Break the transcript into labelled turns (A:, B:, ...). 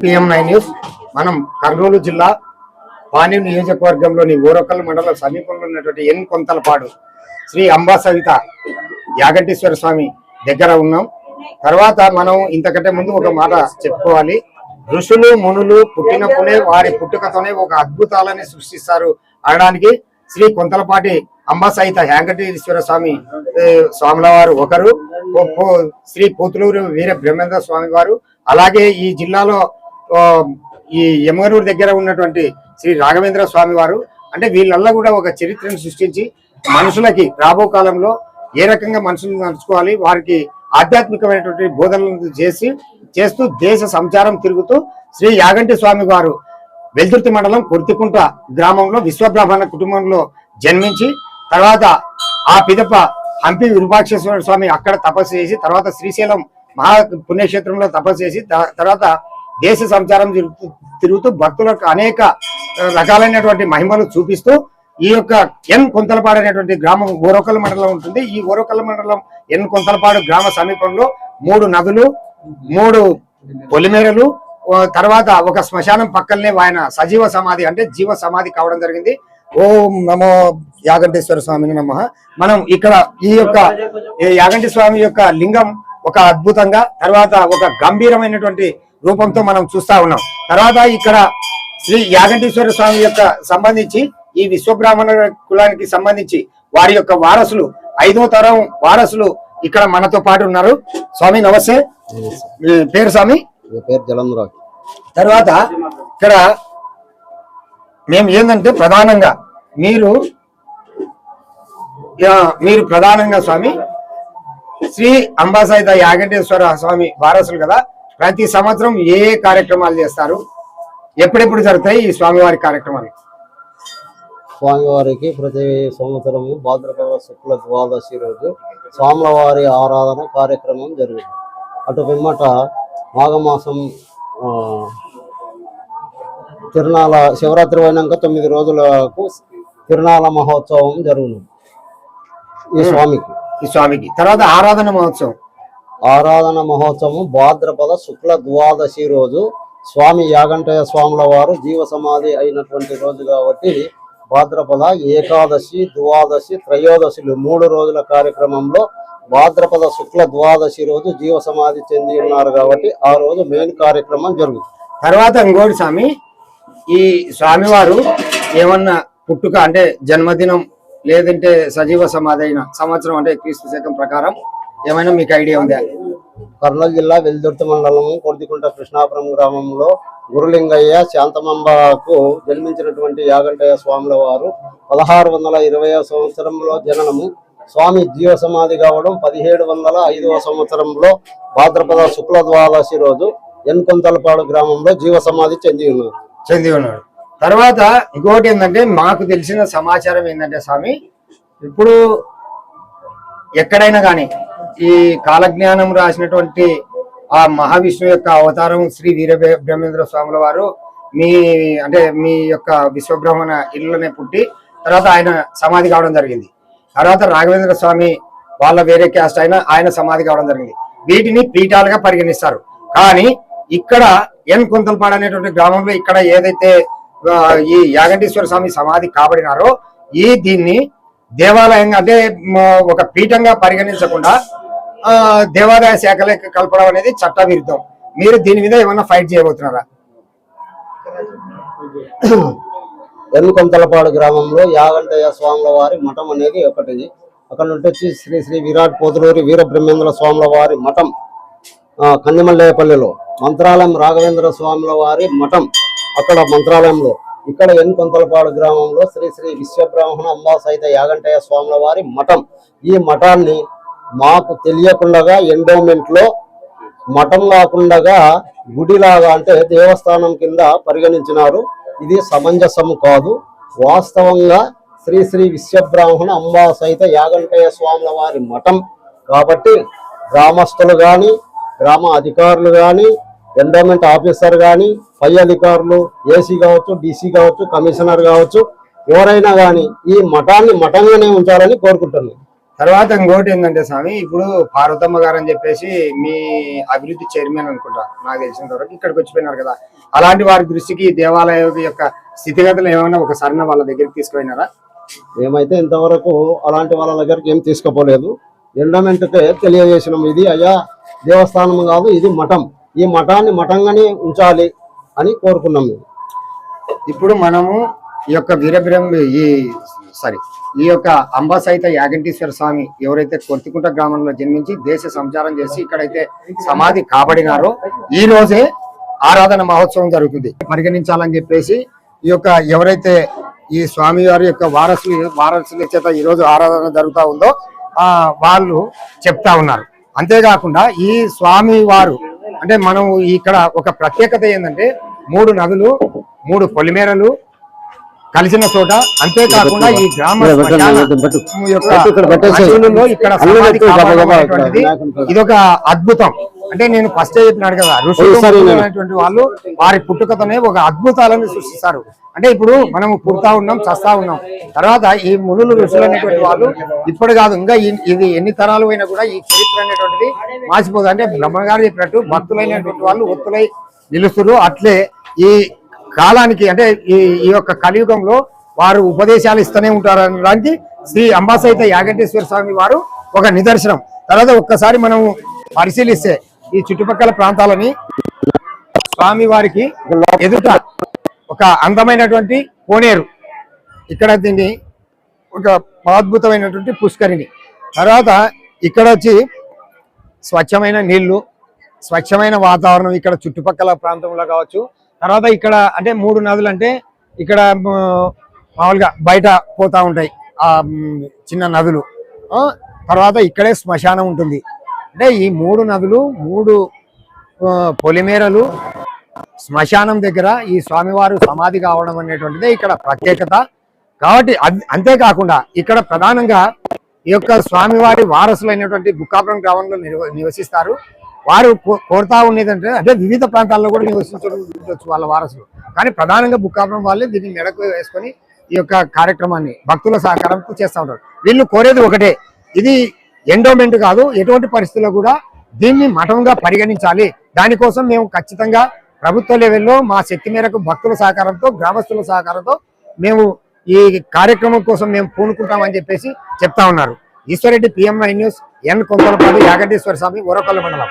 A: PM nine news మనం కర్నూలు జిల్లా పాణ్యం నియోజకవర్గంలోని ఊరకల్ మండలం సమీపంలో ఉన్నటువంటి ఎన్ కొంతలపాడు శ్రీ అంబా సవిత యాగంటేశ్వర స్వామి దగ్గర ఉన్నాం. తర్వాత మనం ఇంతకంటే ముందు ఒక మాట చెప్పుకోవాలి. ఋషులు మునులు పుట్టినప్పుడే వారి పుట్టుకతోనే ఒక అద్భుతాలని సృష్టిస్తారు అనడానికి శ్రీ కొంతలపాటి అంబా సహిత వెంకటేశ్వర స్వామి స్వాముల వారు ఒకరు. శ్రీ పోతులూరు వీర బ్రహ్మేంద్ర స్వామి వారు. అలాగే ఈ జిల్లాలో ఈ యమగనూరు దగ్గర ఉన్నటువంటి శ్రీ రాఘవేంద్ర స్వామి వారు అంటే వీళ్ళల్లా కూడా ఒక చరిత్రను సృష్టించి మనుషులకి రాబో కాలంలో ఏ రకంగా మనుషులను నడుచుకోవాలి వారికి ఆధ్యాత్మికమైనటువంటి బోధనలు చేసి చేస్తూ దేశ సంచారం తిరుగుతూ శ్రీ యాగంటి స్వామి వారు వెల్దుర్తి మండలం కొర్తికుంట గ్రామంలో విశ్వబ్రహ్మణ కుటుంబంలో జన్మించి తర్వాత ఆ పిదప హంపి విరూపాక్షేశ్వర స్వామి అక్కడ తపస్సు చేసి తర్వాత శ్రీశైలం మహా పుణ్యక్షేత్రంలో తపస్సు చేసి తర్వాత దేశ సంచారం తిరుగుతూ తిరుగుతూ భక్తులకు అనేక రకాలైనటువంటి మహిమలు చూపిస్తూ ఈ యొక్క ఎన్ కొంతలపాడు అనేటువంటి గ్రామం ఓరోకల్ మండలం ఉంటుంది. ఈ ఓరోకల్ మండలం ఎన్ కొంతలపాడు గ్రామ సమీపంలో మూడు నదులు మూడు పొలిమేరలు తర్వాత ఒక శ్మశానం పక్కనే ఆయన సజీవ సమాధి అంటే జీవ సమాధి కావడం జరిగింది. ఓం నమో యాగంటేశ్వర స్వామిని నమ. మనం ఇక్కడ ఈ యొక్క యాగంటి స్వామి యొక్క లింగం ఒక అద్భుతంగా తర్వాత ఒక గంభీరమైనటువంటి రూపంతో మనం చూస్తా ఉన్నాం. తర్వాత ఇక్కడ శ్రీ యాగంటేశ్వర స్వామి యొక్క సంబంధించి ఈ విశ్వబ్రాహ్మణ కులానికి సంబంధించి వారి యొక్క వారసులు ఐదో తరం వారసులు ఇక్కడ మనతో పాటు ఉన్నారు. స్వామి నమస్తే. మీ పేరు స్వామి?
B: పేరు జలంధరావు.
A: తర్వాత ఇక్కడ మేము ఏంటంటే ప్రధానంగా మీరు మీరు ప్రధానంగా స్వామి శ్రీ అంబాసాయిత యాగంటేశ్వర స్వామి వారసులు కదా. ప్రతి సంవత్సరం ఏ ఏ కార్యక్రమాలు చేస్తారు? ఎప్పుడెప్పుడు జరుగుతాయి ఈ స్వామివారి కార్యక్రమాలు?
B: స్వామివారికి ప్రతి సంవత్సరము భాద్రపద శుక్ల ద్వాదశి రోజు స్వాములవారి ఆరాధన కార్యక్రమం జరుగుతుంది. అటు పిమ్మట మాఘమాసం ఆ, తిరునాళ శివరాత్రి అయినాక తొమ్మిది రోజులకు తిరునాళ మహోత్సవం జరుగును. ఈ స్వామికి.
A: ఈ స్వామికి. తర్వాత ఆరాధన మహోత్సవం.
B: ఆరాధన మహోత్సవం భాద్రపద శుక్ల ద్వాదశి రోజు స్వామి యాగంటయ్య స్వాముల వారు జీవ సమాధి అయినటువంటి రోజు కాబట్టి భాద్రపద ఏకాదశి ద్వాదశి త్రయోదశిలు మూడు రోజుల కార్యక్రమంలో భాద్రపద శుక్ల ద్వాదశి రోజు జీవ సమాధి చెంది ఉన్నారు కాబట్టి ఆ రోజు మెయిన్ కార్యక్రమం జరుగుతుంది.
A: తర్వాత ఇంకోటి స్వామి ఈ స్వామివారు ఏమన్నా పుట్టుక అంటే జన్మదినం లేదంటే సజీవ సమాధి అయిన సంవత్సరం అంటే క్రీస్తు శకం ప్రకారం ఏమైనా మీకు ఐడియా ఉందా?
B: కర్నూలు జిల్లా వెల్దుర్తి మండలము కొర్దికుంట కృష్ణాపురం గ్రామంలో గురులింగయ్య శాంతమంబకు జన్మించినటువంటి యాగంటయ్య స్వాముల వారు పదహారు వందల ఇరవై సంవత్సరంలో జననము. స్వామి జీవ సమాధి కావడం పదిహేడు వందల ఐదవ సంవత్సరంలో భాద్రపద శుక్ల ద్వాదశి రోజు ఎన్కొంతలపాడు గ్రామంలో జీవ సమాధి చెంది ఉన్నారు
A: చెంది ఉన్నాడు. తర్వాత ఇంకోటి ఏంటంటే మాకు తెలిసిన సమాచారం ఏంటంటే స్వామి ఇప్పుడు ఎక్కడైనా కానీ ఈ కాలజ్ఞానం రాసినటువంటి ఆ మహావిష్ణువు యొక్క అవతారం శ్రీ వీర బ్రహ్మేంద్ర స్వాముల వారు మీ అంటే మీ యొక్క విశ్వబ్రహ్మణ ఇల్లులోనే పుట్టి తర్వాత ఆయన సమాధి కావడం జరిగింది. తర్వాత రాఘవేంద్ర స్వామి వాళ్ళ వేరే క్యాస్ట్ అయినా ఆయన సమాధి కావడం జరిగింది. వీటిని పీఠాలుగా పరిగణిస్తారు. కానీ ఇక్కడ ఎన్ కుంతలపాడు అనేటువంటి గ్రామంలో ఇక్కడ ఏదైతే ఈ యాగంటేశ్వర స్వామి సమాధి కాబడినారో ఈ దీన్ని దేవాలయంగా అంటే ఒక పీఠంగా పరిగణించకుండా దేవాదాయ శాఖలకు కలపడం అనేది చట్టవిరుద్ధం. మీరు దీని మీద ఏమన్నా ఫైట్ చేయబోతున్నారా?
B: ఎన్కొంతలపాడు గ్రామంలో యాగంటయ్య స్వాముల వారి మఠం అనేది ఒకటి అక్కడ నుండి వచ్చి శ్రీ శ్రీ విరాట్ పోతులూరి వీర బ్రహ్మేంద్ర స్వాముల వారి మఠం ఆ, మంత్రాలయం రాఘవేంద్ర స్వాముల వారి మఠం అక్కడ మంత్రాలయంలో. ఇక్కడ ఎన్కొంతలపాడు గ్రామంలో శ్రీ శ్రీ విశ్వబ్రాహ్మణ అంబా సహిత యాగంటయ్య స్వాముల వారి మఠం. ఈ మఠాన్ని మాకు తెలియకుండా ఎండోమెంట్లో మఠం కాకుండా గుడిలాగా అంటే దేవస్థానం కింద పరిగణించినారు. ఇది సమంజసము కాదు. వాస్తవంగా శ్రీ శ్రీ విశ్వబ్రాహ్మణ అంబా సహిత యాగంటయ్య స్వాముల వారి మఠం. కాబట్టి గ్రామస్తులు కానీ గ్రామ అధికారులు కానీ ఎండోమెంట్ ఆఫీసర్ కానీ పై అధికారులు ఏసీ కావచ్చు డీసీ కావచ్చు కమిషనర్ కావచ్చు ఎవరైనా కానీ ఈ మఠాన్ని మఠంగానే ఉంచాలని కోరుకుంటున్నాను
A: తర్వాత ఇంకోటి ఏంటంటే స్వామి ఇప్పుడు పార్వతమ్మ గారు అని చెప్పేసి మీ అభివృద్ధి చైర్మన్ అనుకుంటా నాకు తెలిసినంత వరకు ఇక్కడికి వచ్చిపోయినారు కదా. అలాంటి వారి దృష్టికి దేవాలయం యొక్క స్థితిగతులు ఏమైనా ఒక సరణ వాళ్ళ దగ్గరికి తీసుకుపోయినారా?
B: మేమైతే ఇంతవరకు అలాంటి వాళ్ళ దగ్గరికి ఏం తీసుకుపోలేదు. ఎండమెంట్కే తెలియజేసినాం ఇది అయ్యా దేవస్థానం కాదు ఇది మఠం. ఈ మఠాన్ని మఠంగానే ఉంచాలి అని కోరుకున్నాం మేము.
A: ఇప్పుడు మనము ఈ యొక్క వీరబ్రహ్మ ఈ సారీ ఈ యొక్క అంబాసైత యాగంటీశ్వర స్వామి ఎవరైతే కొర్తికుంట గ్రామంలో జన్మించి దేశ సంచారం చేసి ఇక్కడైతే సమాధి కాబడినారో ఈ రోజే ఆరాధన మహోత్సవం జరుగుతుంది. పరిగణించాలని చెప్పేసి ఈ యొక్క ఎవరైతే ఈ స్వామి వారి యొక్క వారసులు వారసుల చేత ఈ రోజు ఆరాధన జరుగుతూ ఉందో వాళ్ళు చెప్తా ఉన్నారు. అంతేకాకుండా ఈ స్వామి వారు అంటే మనం ఇక్కడ ఒక ప్రత్యేకత ఏంటంటే మూడు నదులు మూడు పొలిమేరలు కలిసిన చోట అంతేకాకుండా ఈ గ్రామ ఇక్కడ ఇదొక అద్భుతం. అంటే నేను ఫస్ట్ చెప్పినాడు కదా ఋషులు వాళ్ళు వారి పుట్టుకతోనే ఒక అద్భుతాలను సృష్టిస్తారు. అంటే ఇప్పుడు మనం పుడతా ఉన్నాం చస్తా ఉన్నాం. తర్వాత ఈ మునులు ఋషులు అనేటువంటి వాళ్ళు ఇప్పుడు కాదు ఇంకా ఇది ఎన్ని తరాలు అయినా కూడా ఈ చరిత్ర అనేటువంటిది మాసిపోదు అంటే బ్రహ్మగారు చెప్పినట్టు భక్తులైనటువంటి వాళ్ళు ఒత్తులై నిలుస్తురు అట్లే ఈ కాలానికి అంటే ఈ ఈ యొక్క కలియుగంలో వారు ఉపదేశాలు ఇస్తూనే ఉంటారు అనడానికి శ్రీ అంబాసైత యాగంటేశ్వర స్వామి వారు ఒక నిదర్శనం. తర్వాత ఒక్కసారి మనం పరిశీలిస్తే ఈ చుట్టుపక్కల ప్రాంతాలని స్వామి వారికి ఎదుట ఒక అందమైనటువంటి కోనేరు. ఇక్కడ దీన్ని ఒక అద్భుతమైనటువంటి పుష్కరిణి. తర్వాత ఇక్కడ వచ్చి స్వచ్ఛమైన నీళ్ళు స్వచ్ఛమైన వాతావరణం ఇక్కడ చుట్టుపక్కల ప్రాంతంలో కావచ్చు. తర్వాత ఇక్కడ అంటే మూడు నదులు అంటే ఇక్కడ మామూలుగా బయట పోతా ఉంటాయి ఆ చిన్న నదులు. తర్వాత ఇక్కడే శ్మశానం ఉంటుంది. అంటే ఈ మూడు నదులు మూడు పొలిమేరలు శ్మశానం దగ్గర ఈ స్వామివారు సమాధి కావడం అనేటువంటిదే ఇక్కడ ప్రత్యేకత. కాబట్టి అంతేకాకుండా ఇక్కడ ప్రధానంగా ఈ యొక్క స్వామివారి వారసులైనటువంటి బుక్కాపురం గ్రామంలో నివ- నివసిస్తారు. వారు కో- కోరుతా ఉండేది అంటే అంటే వివిధ ప్రాంతాల్లో కూడా నివసించవచ్చు వాళ్ళ వారసులు. కానీ ప్రధానంగా బుక్కాపురం వాళ్ళే దీన్ని మెడకు వేసుకొని ఈ యొక్క కార్యక్రమాన్ని భక్తుల సహకారంతో చేస్తూ ఉంటారు. వీళ్ళు కోరేది ఒకటే ఇది ఎండోమెంట్ కాదు ఎటువంటి పరిస్థితుల్లో కూడా దీన్ని మఠంగా పరిగణించాలి. దానికోసం మేము ఖచ్చితంగా ప్రభుత్వ లెవెల్లో మా శక్తి మేరకు భక్తుల సహకారంతో గ్రామస్తుల సహకారంతో మేము ఈ కార్యక్రమం కోసం మేము పూనుకుంటామని చెప్పేసి చెప్తా ఉన్నారు. ఈశ్వరెడ్డి పిఎంఐ న్యూస్ ఎన్ కొంతలపాడు యాగంటేశ్వర స్వామి ఉరకొల్ల మండలం.